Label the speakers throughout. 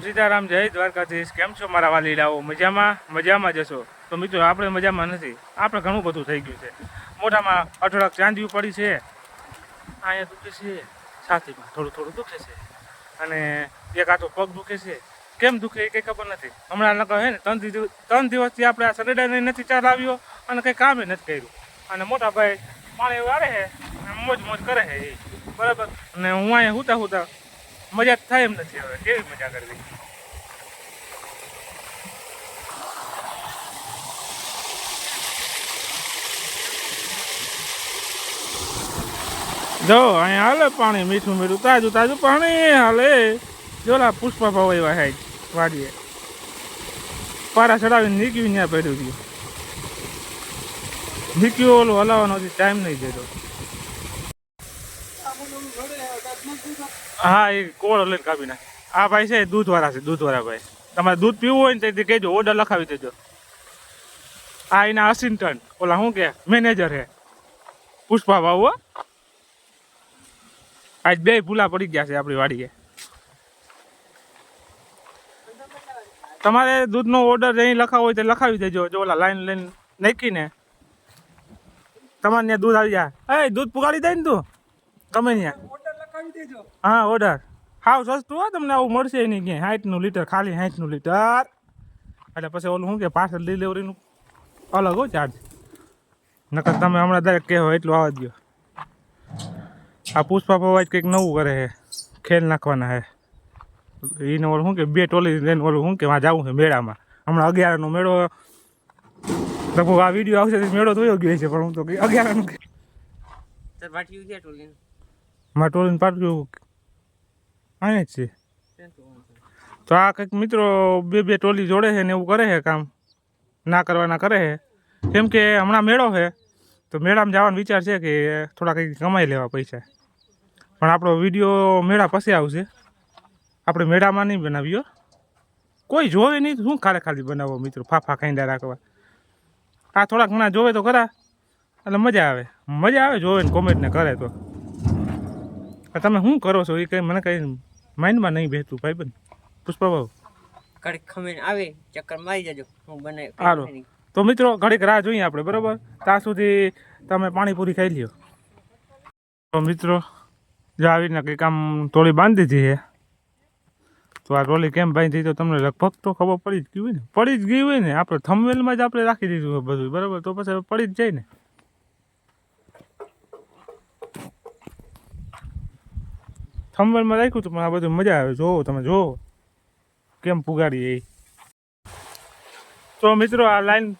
Speaker 1: સીતારામ, જય દ્વારકાધીશ. કેમ છો મારા વાલીડાઓ મજામાં? મજામાં જશો તો મિત્રો, આપણે મજામાં નથી. આપણે ઘણું બધું થઈ ગયું છે. મોઢામાં અઠવાડિયાક ચાંદીઓ પડી છે. અહીંયા દુખે છે. છાતીમાં થોડું થોડું દુખે છે. અને એક આતો પગ દુખે છે. કેમ દુખે એ કંઈ ખબર નથી. હમણાં નકર હે ને, ત્રણ ત્રણ દિવસથી આપણે આ સરેડાને નથી ચલાવ્યો અને કંઈ કામે નથી કર્યું. અને મોટા ભાઈ પાણી વાળે છે મોજ મોજ કરે છે એ. બરાબર? અને હું અહીંયા હુતા હુતા મજા થાય એમ નથી હવે, કેવી મજા કરવી? જો, અહીંયા હાલે પાણી, મીઠું મીઠું, તાજું તાજું પાણી હાલે. જોલા પુષ્પા ભાવ એવા હે, વાડીએ. પારા ચડાવીને નીકળ્યું ત્યાં પડ્યું ગયું નીકળ્યું ઓલું હલાવવાનો ટાઈમ નહીં દેતો હા, એ કોળો લઈને કાપી નાખે. આ ભાઈ છે દૂધવાળા છે, દૂધવાળા ભાઈ. તમારે દૂધ પીવું હોય ને તે કહેજો ઓર્ડર લખાવી દેજો. આ એના અસિસ્ટન્ટ ઓલા શું કે મેનેજર હે. પુષ્પા ભાવ આજ બે ભૂલા પડી ગયા છે આપણી વાડીએ. તમારે દૂધનો ઓર્ડર અહીં લખાવો હોય તો લખાવી દેજો, જો ઓલા લાઈન લઈને નાખીને. તમારે ત્યાં દૂધ આવી જાય. એ, દૂધ પુગાડી દે ને તું. તમે ત્યાં. હા ઓર્ડર. હાવ સસ્તું હોય તમને આવું મળશે નહીં ક્યાંય. હાઈટનું લીટર ખાલી સાઠનું લીટર. એટલે પછી ઓલું શું કે પાર્સલ ડિલિવરીનું અલગ હો ચાર્જ. નકર તમે હમણાં દરેક કહેવો એટલું આવવા દો આ પુષ્પા પવાજ કંઈક નવું કરે છે. ખેલ નાખવાના છે. એને ઓલું શું કે બે ટોલી લઈને ઓલું શું કે વાં જવું છે મેળામાં. હમણાં અગિયારનો મેળો લગભગ આ વીડિયો આવશે મેળો થયો ગયો છે પણ હું તો અગિયારનું મારે ટોલીને પાડ્યું અહીંયા જ છે? તો આ કંઈક મિત્રો બે બે ટોલી જોડે છે ને એવું કરે છે કામ. ના કરવાના કરે છે. કેમ કે હમણાં મેળો છે. તો મેળામાં જવાનો વિચાર છે કે થોડા કંઈક કમાઈ લેવા પૈસા. પણ આપણો વીડિયો મેળા પછી આવશે. આપણે મેળામાં નહીં બનાવ્યો કોઈ જોવે નહીં શું ખાલી ખાલી બનાવો મિત્રો? ફાફા ખાઈંડા રાખવા. આ થોડા ઘણા જોવે તો ખરા. એટલે મજા આવે. મજા આવે જોવે ને કોમેન્ટ ને કરે તો. તમે શું કરો છો? એ કંઈ મને કંઈ માઇન્ડમાં નહીં બેસતું ભાઈ બંધ ભાવ
Speaker 2: ઘડીક ખમીને આવે ચક્કર મારી જજો. હું બને
Speaker 1: હાલો. તો મિત્રો ઘડીક રાહ જોઈએ આપણે બરોબર? ત્યાં સુધી તમે પાણીપુરી ખાઈ લ્યો. તો મિત્રો જો આવીને કંઈક આમ ટોળી બાંધી દીધી છે. તો આ ટોળી કેમ બાંધી તો તમને લગભગ તો ખબર પડી જ ગઈ હોય ને. પડી જ ગઈ હોય ને. આપણે થમવેલમાં જ આપણે રાખી દીધું બધું બરાબર? તો પછી પડી જ જાય ને. થમવેલમાં રાખ્યું તો પણ આ બધું મજા આવે. જોવો તમે જોવો. કેમ પુગાડી એ? તો મિત્રો આ લાઈન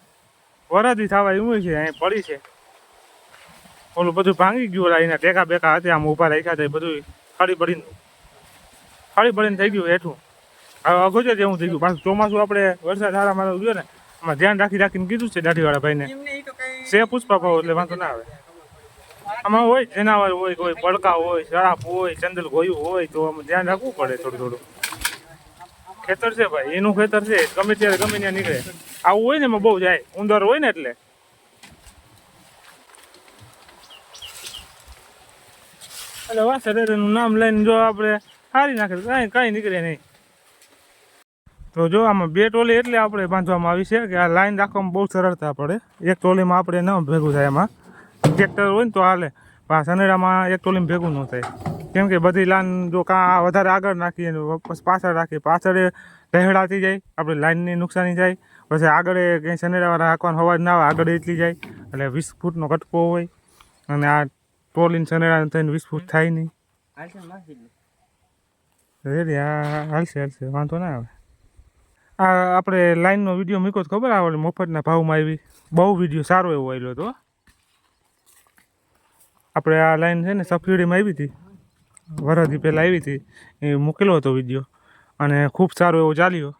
Speaker 1: વરાદી થવા એવું છે અહીં પડી છે. ઓલું બધું ભાંગી ગયું ઓલા એના ટેકા બેકા હતા આમ ઊભા રાખ્યા હતા એ બધું ખાડી પડીને ખાડી પડીને થઈ ગયું હેઠું. હવે અગોચર જેવું થઈ ગયું. પાછું ચોમાસું આપણે વરસાદ સારા મારા ગયો ને આમાં ધ્યાન રાખી રાખીને કીધું છે દાઢીવાળા ભાઈને. છે પુષ્પા ભાવ એટલે વાંધો ના આવે. આમાં હોય જનાવર હોય કોઈ પડકા હોય શરાબ હોય ચંદલ ગોયું હોય, તો આમાં ધ્યાન રાખવું પડે થોડું થોડું. ખેતર છે ભાઈ, એનું ખેતર છે. ગમે ત્યારે ગમે ત્યાં નીકળે. આવું હોય ને એમાં બહુ જાય. ઉંદર હોય ને એટલે. એટલે વાત શરીરનું નામ લઈને જો આપણે હારી નાખે કાંઈ કાંઈ નીકળે નહીં. તો જો આમાં બે ટોલી એટલે આપણે બાંધવામાં આવી છે કે આ લાઈન રાખવામાં બહુ સરળતા પડે. એક ટોલીમાં આપણે ન ભેગું થાય એમાં. ટ્રેક્ટર હોય ને તો હાલે. પણ આ સનેડામાં એક ટોલીમાં ભેગું ન થાય. કેમ કે બધી લાઈન જો કાં વધારે આગળ નાખીએ પાછળ રાખીએ. પાછળ રહેડાતી જાય આપણે લાઈનની નુકસાની જાય. પછી આગળ કંઈ સનેડાવાળા રાખવાનો અવાજ ના આવે આગળ એટલી જાય. એટલે વીસ ફૂટનો કટકો હોય અને આ ટોલીન સનેડા થઈને વીસ ફૂટ થાય નહીં. રેડી હાલશે હાલશે વાંધો ના આવે. આ આપણે લાઈનનો વીડિયો મૂક્યો ખબર આવે મફતના ભાવમાં આવી. બહુ વીડિયો સારો એવો આવેલો હતો આપણે આ લાઈન છે ને સબસિડીમાં આવી હતી. વરસથી પહેલાં આવી હતી. એ મૂકેલો હતો વીડિયો અને ખૂબ સારો એવો ચાલ્યો.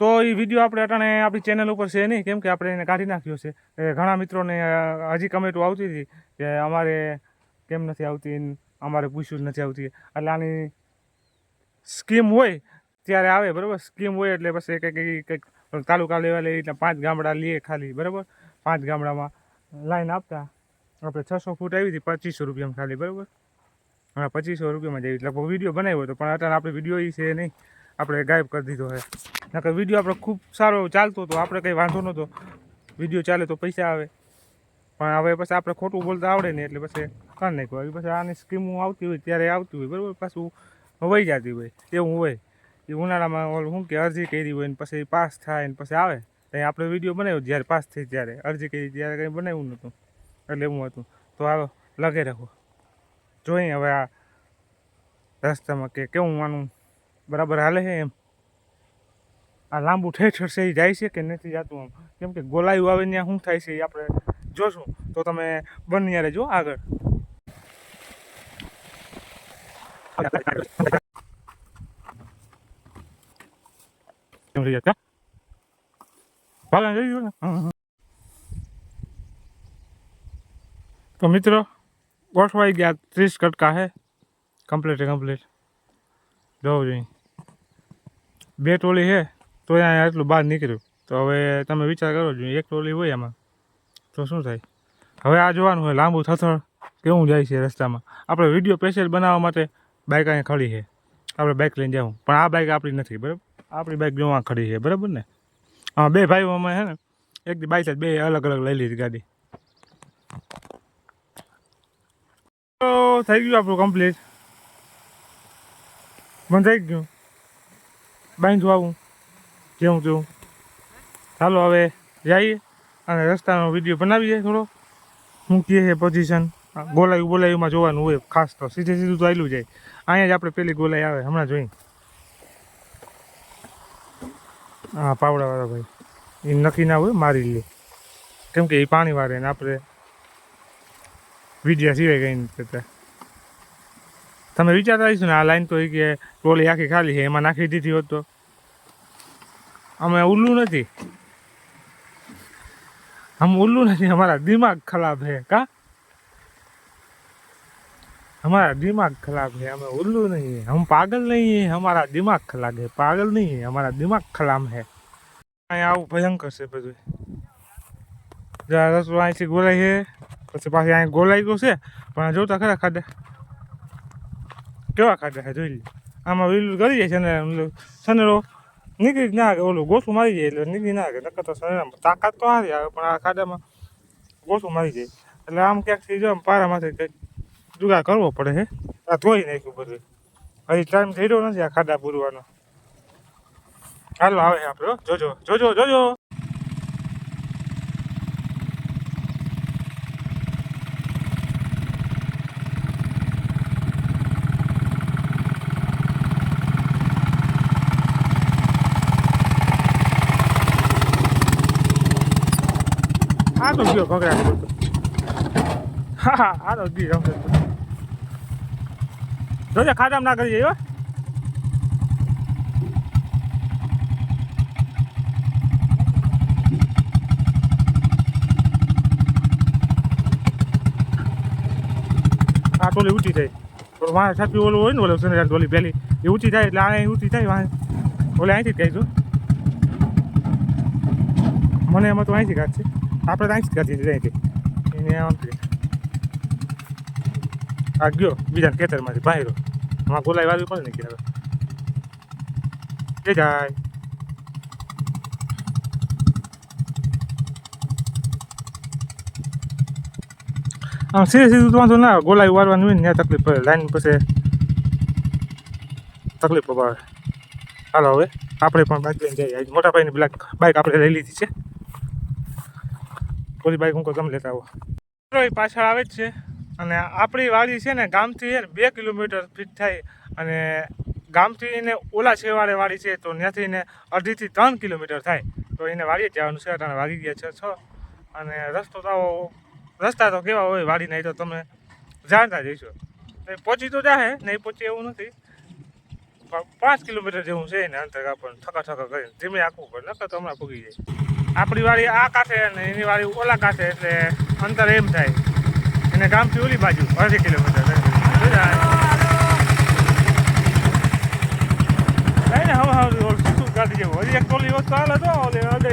Speaker 1: તો એ વીડિયો આપણે અટાણે આપણી ચેનલ ઉપર છે નહીં, કેમ કે આપણે એને કાઢી નાખ્યો છે. ઘણા મિત્રોને હજી કમેન્ટો આવતી હતી કે અમારે કેમ નથી આવતી અમારે પૂછ્યું નથી આવતી. એટલે આની સ્કીમ હોય, ત્યારે આવે, બરાબર? સ્કીમ હોય એટલે પછી કંઈક કંઈક તાલુકા લેવલે એટલે પાંચ ગામડા લઈએ ખાલી, બરાબર? પાંચ ગામડામાં લાઈન આપતા. આપણે છસો ફૂટ આવી હતી, પચીસો રૂપિયામાં ખાલી, બરાબર? હમણાં પચીસો રૂપિયામાં જેવી લગભગ વીડિયો બનાવ્યો હતો, પણ અત્યારે આપણે વીડિયો એ છે નહીં. આપણે ગાયબ કરી દીધો છે. નકર વીડિયો આપણે ખૂબ સારો ચાલતો હતો, આપણે કંઈ વાંધો નહોતો. વીડિયો ચાલે તો પૈસા આવે. પણ હવે પછી આપણે ખોટું બોલતા આવડે ને એટલે પછી કરી નાખ્યું. પછી આની સ્કીમો આવતી હોય ત્યારે આવતી હોય, બરાબર? પાછું વહી જતી હોય, એવું હોય. એ ઉનાળામાં ઓલું શું કે, અરજી કરી હોય ને પછી પાસ થાય ને પછી આવે. ત્યાં આપણે વીડિયો બનાવ્યો જ્યારે પાસ થઈ ત્યારે. અરજી કરી ત્યારે કંઈ બનાવ્યું નહોતું. એટલે એવું હતું. તો હાલો લગે રાખો. જોઈએ હવે આ રસ્તામાં કે કેવું માનું બરાબર હાલે છે એમ. આ લાંબુ ઠેઠ છે, એ જાય છે કે નથી જતું આમ? કેમ કે ગોલાયું આવે ત્યાં શું થાય છે એ આપણે જોશું. તો તમે બન્યા રહેજો આગળ. જતા ભાગા જઈ ગયો ને. તો મિત્રો ગોઠવાઈ ગયા, ત્રીસ કટકા હે. કમ્પ્લીટ કમ્પ્લીટ જવું જોઈએ. બે ટોલી છે તો અહીંયા એટલું બહાર નીકળ્યું. તો હવે તમે વિચાર કરો જોઈએ, એક ટોલી હોય એમાં તો શું થાય? હવે આ જોવાનું હોય, લાંબુ થથળ, કેવું જાય છે રસ્તામાં. આપણે વીડિયો સ્પેશિયલ બનાવવા માટે બાઇક અહીંયા ખડી છે. આપણે બાઇક લઈને જવું પણ આ બાઇક આપણી નથી, બરાબર? આપણી બાઇક જોવા ખડી છે, બરાબર ને? હા, બે ભાઈઓ અમે છે ને, એક દી બાઇક બે અલગ અલગ લઈ લીધી ગાડી. તો થઈ ગયું આપણું કમ્પ્લીટ પણ થઈ ગયું. બાંધવું આવું. જેવું તેવું. ચાલો હવે જઈએ અને રસ્તાનો વીડિયો બનાવીએ થોડો. મૂકીએ છે પોઝિશન ગોલાયું બોલાયુંમાં જોવાનું હોય, ખાસ તો સીધે સીધું તો આવેલું જાય. અહીંયા જ આપણે પેલી ગોલાઈ આવે, હમણાં જોઈ હા, પાવડાવાળા ભાઈ. એ નક્કી ના હોય, મારી લે. કેમ કે એ પાણી વારે ને આપણે વિદ્યા સિવાય કંઈ નથી તમે વિચારતા આવીશું ને, આ લાઈન તો એ કે ટ્રોલી આખી ખાલી છે, એમાં નાખી દીધી હોત તો. અમે ઉલ્લું નથી. હમ ઉલ્લું નથી, અમારા દિમાગ ખરાબ છે. કા? हमारा दिमाग खराब है हमें उल्लू नहीं है हम पागल नहीं है हमारा दिमाग खराब है पागल नहीं है हमारा दिमाग खराब है અહીંયા આવું ભયંકર છે બધું જ્યાં રસ્તો અહીંથી ગોલાઈ છે પછી પાછી અહીં ગોલાઈ ગયું છે પણ જોતા ખરા ખાધા કેવા ખાધા છે જોઈ લે આમાં વિલું કરી જાય છે ને સનેરો નીકળી જ ના કે ઓલું ગોસું મારી જાય એટલે નીકળી ના કે નકર તો શરીરમાં તાકાત તો હારી આવે પણ આ ખાડામાં ગોસું મારી જાય એટલે આમ ક્યાંકથી જો આમ પારામાંથી કંઈક જુગાર કરવો પડે હે? આ ધોઈ નાખ્યું બધું. હજી ટાઈમ થઈ રહ્યો નથી આ ખાડા પૂરવાનો હાલો, આવે આપણો જોજો જોજો જોજો. આ તો ગયો ભગડા હા હા, આ તો ગયો જોજે, ખાડામાં ના કરી જઈએ આ ટોલી ઊંચી થાય. તો વાંહે છાપી ઓલું હોય ને ઓલું સુનેરા ટોલી પહેલી, એ ઊંચી થાય એટલે આ ઊંચી થાય વાંહે. ઓલે અહીંથી જ કહીશું મને એમાં તો અહીંથી કાઢશે. આપણે તો અહીંથી કાઢી અહીંથી. એને આમ. આ ગયો બીજા ખેતરમાંથી બહાર આમાં ગોલાઈ વાવી પડે ને કે હવે એ જાય. આમ સીધે સીધું તો વાંધો ના. ગોલાઈ વાળવાનું હોય ને ત્યાં તકલીફ પડે. લાઈન પછી તકલીફ પડે. હાલો હવે, આપણે પણ બાઇક લઈને જઈએ. મોટા ભાઈની બ્લેક બાઇક આપણે લઈ લીધી છે. ઓલી બાઇક હું તમે લેતા આવો. પાછળ આવે જ છે. અને આપણી વાડી છે ને ગામથી બે કિલોમીટર ફીટ થાય અને ગામથી એને ઓલા છેવાડે વાડી છે, તો ત્યાંથી એને અઢીથી ત્રણ કિલોમીટર થાય. તો એને વાડીએ જવાનું છે અને વાગી ગયા છે છ. અને રસ્તો તો રસ્તા તો કેવા હોય વાડી નહીં તો તમે જાણતા જઈશો પહોંચી તો જાહે નહીં પહોંચે એવું નથી. પાંચ કિલોમીટર જેવું છે ને અંતર આપણને ઠકા ઠકા કરીને, ધીમે આખવું પડે નકર તો હમણાં પૂગી જાય. આપણી વાડી આ કાંઠે અને એની વાડી ઓલા કાંઠે, એટલે અંતર એમ થાય. અને ગામથી ઓલી બાજુ અઢી કિલોમીટર. નહીં હવે હવે ઓલું ગાડી જેવું હજી એક ટોલી વસ્તુ હાલે તો, ઓલી અડે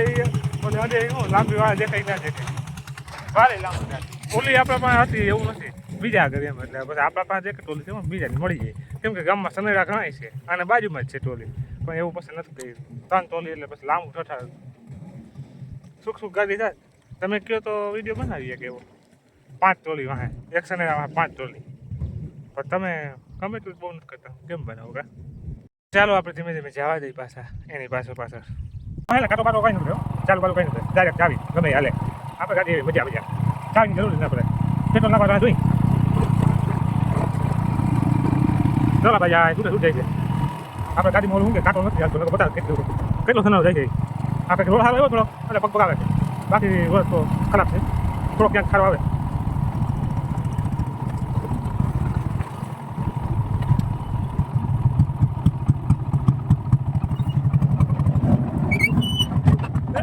Speaker 1: ઓલી અડે લાંબી વાળા દેખાય ના દેખાય. ઓલી આપણા પાસે હતી, એવું નથી. બીજા ઘરે એટલે પછી આપણા પાસે એક ટોલી છે બીજાની મળી જાય. કેમ ગામમાં સનેરા ઘણાય છે, અને બાજુમાં જ છે ટોલી. પણ એવું પછી નથી કર્યું ત્રણ ટોલી એટલે પછી લાંબુ ઠઠા સુખ સુખ ગાડી થાય. તમે કહો તો વીડિયો બનાવીએ કે એવો? પાંચ ટોલી, વાહે. એક સનેડા વાહે પાંચ ટોલી. પણ તમે, ગમે એટલું બહુ નથી કરતા. કેમ બનાવો કા? ચાલો આપણે ધીમે ધીમે જવા દઈએ પાછા. એની પાછળ પાછળ. હા, એટલે કાંટો બાટો કઈ નથી ચાલુ બાટો કઈ નથી. ડાયરેક્ટ આવી. ગમે હાલે. આપણે ગાડી મજા મજા. ચાવીની જરૂર ના આપણે. પેટ્રોલ નાખવા જોઈ ચાલો ભાઈ, આ શું શું જાય છે. આપણે ગાડી મોડું કે કાંટો નથી હાલતો બતાવ કેટલું કેટલો સનાવ જાય છે? આપણે રોડ હારો એવો થોડો. એટલે પગ પગ આવે બાકી રોડ તો ખરાબ છે. થોડો ક્યાંક ખારો આવે.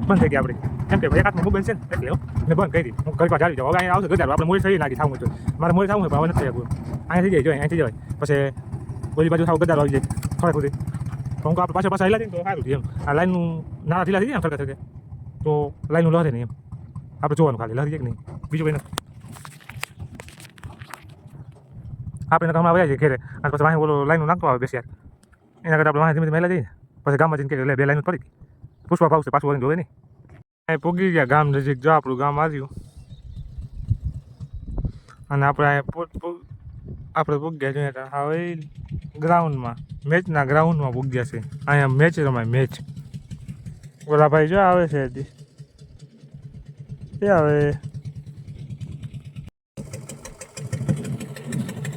Speaker 1: બંધ થઈ ગયા આપણે કેમ કે એક હાથમાં મોબાઈલ છે ને, એટલે મેં બંધ કરી દીધી. હું ઘર આવી જાઉં. હવે અહીંયા આવશે ગજાર આપણે મોડી થઈ લાગી, થાવું છું મારે મોડી થવું હોય ભાવ નથી થયું અહીંયા થઈ જાય, જો અહીંયાથી જવાય. પછી ઓલી બાજુ થાવ ગજાર આવી જાય. થોડા સુધી તો હું આપણે પાછા પાછા હેલા તો સારું છે એમ. આ લાઈનનું નાના ઢીલા થઈ જાય ને સરખે સરખે તો લાઈનનું લહરે નહીં એમ. આપણે જોવાનું ખાલી લહરી કે નહીં? બીજું કંઈ નથી. આપણે ગામમાં હમણાં વયા જઈએ ઘેરે. અને પછી વાંહે બોલો લાઈનનું નાખતો આવે બેસ્યા એના કરતાં આપણે વાંહે ધીમે ધીમે હેલા જઈએ પછી ગામમાં જઈને કે બે લાઈન પડી. પુષ્પા ભાવશે, પાછું વળીને જોવે નહીં પૂગી ગયા, ગામ નજીક, જો આપણું ગામ આવ્યું. અને આપણે અહીંયા આપણે પૂગ્યા જોઈએ હવે ગ્રાઉન્ડમાં, મેચના ગ્રાઉન્ડમાં પૂગ્યા છે. અહીંયા મેચ રમાય, મેચ. ઓલા જો આવે છે હજી. એ આવે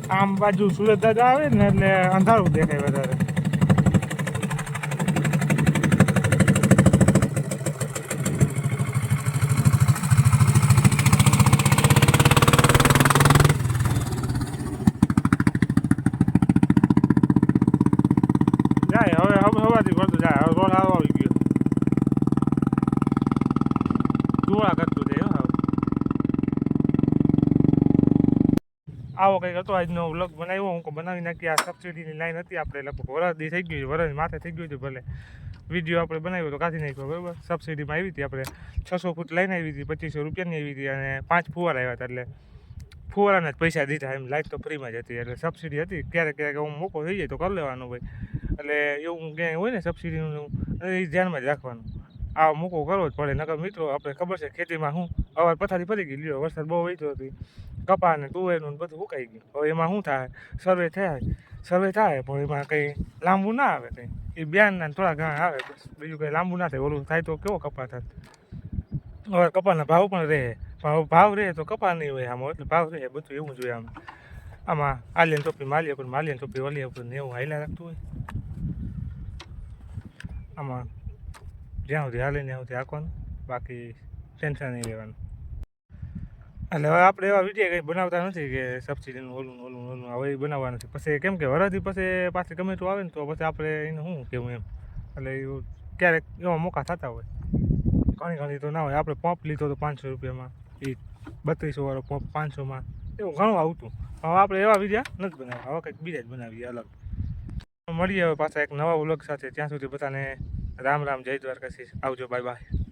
Speaker 1: આમ બાજુ સુરત દાદા આવે ને, એટલે અંધારું દેખાય વધારે જાય હવે હવે હવાથી ભરતું જાય. હવે રોડ હારો આવી ગયો. ધુવાળા કરતું જાય હવે. આવો કંઈક હતો, આજનો વ્લોગ બનાવ્યો. હું બનાવી નાખી આ સબસિડીની લાઈન હતી આપણે, લગભગ વરસદી થઈ ગયું વરસ માથે થઈ ગયું હતું ભલે. વીડિયો આપણે બનાવ્યો તો કાઢી નાખ્યો, બરાબર? સબસિડીમાં આવી હતી આપણે. છસો ફૂટ લાઈન આવી હતી, પચીસો રૂપિયાની આવી હતી, અને પાંચ ફુવારા આવ્યા હતા, એટલે ફુવારાના જ પૈસા દીધા એમ. લાઈટ તો ફ્રીમાં જ હતી, એટલે સબસિડી હતી. ક્યારેક ક્યારેક હું મોકો, થઈ જાય તો કરી લેવાનું ભાઈ. એટલે એવું ક્યાંય હોય ને સબસિડીનું એ ધ્યાનમાં જ રાખવાનું. આ મૂકો કરવો જ પડે. નકર મિત્રો, આપણે ખબર છે ખેતીમાં શું? અવાર પથારી ફરી ગઈ. લ્યો, વરસાદ બહુ વહેતો હતી. કપા ને તુવેરનું બધું સુકાઈ ગયું. હવે એમાં શું થાય? સર્વે થાય. સર્વે થાય, પણ એમાં કંઈ લાંબુ ના આવે કંઈ. એ બ્યાનના થોડા ઘણા આવે બીજું કંઈ લાંબુ ના થાય. ઓલું થાય તો કેવો કપા થાય? હવે કપાના ભાવ પણ રહે. ભાવ ભાવ રહે તો કપા નહીં હોય આમાં. એટલે ભાવ રહે બધું એવું જોઈએ આમ. આમાં આલિયન ટોપી, માલિયા પર માલિયન ટોપી, ઓલિયા પર ને એવું હાઈલા રાખતું હોય. આમાં જ્યાં સુધી હાલે ત્યાં સુધી હાંકવાનું, બાકી ટેન્શન નહીં લેવાનું એટલે હવે આપણે એવા વીડિયો કંઈ બનાવતા નથી કે સબસિડીનું ઓલું ઓલું ઓલું હવે એ બનાવવા નથી પછી કેમ કે વરાથી પછી પાછી ગમે તો આવે ને તો પછી આપણે એને શું કેવું એમ? એટલે ક્યારેક એવા મોકા થતા હોય. ઘણી ઘણી તો ના હોય. આપણે પંપ લીધો તો પાંચસો રૂપિયામાં, એ બત્રીસો વાળો પંપ પાંચસોમાં, એવું ઘણું આવતું. હવે આપણે એવા વિડીયા નથી બનાવ્યા હવે કંઈક બીજા જ બનાવીએ અલગ. મળીએ હવે પાછા એક નવા વ્લોગ સાથે. ત્યાં સુધી બધાને રામ રામ, જય દ્વારકાશી આવજો બાય બાય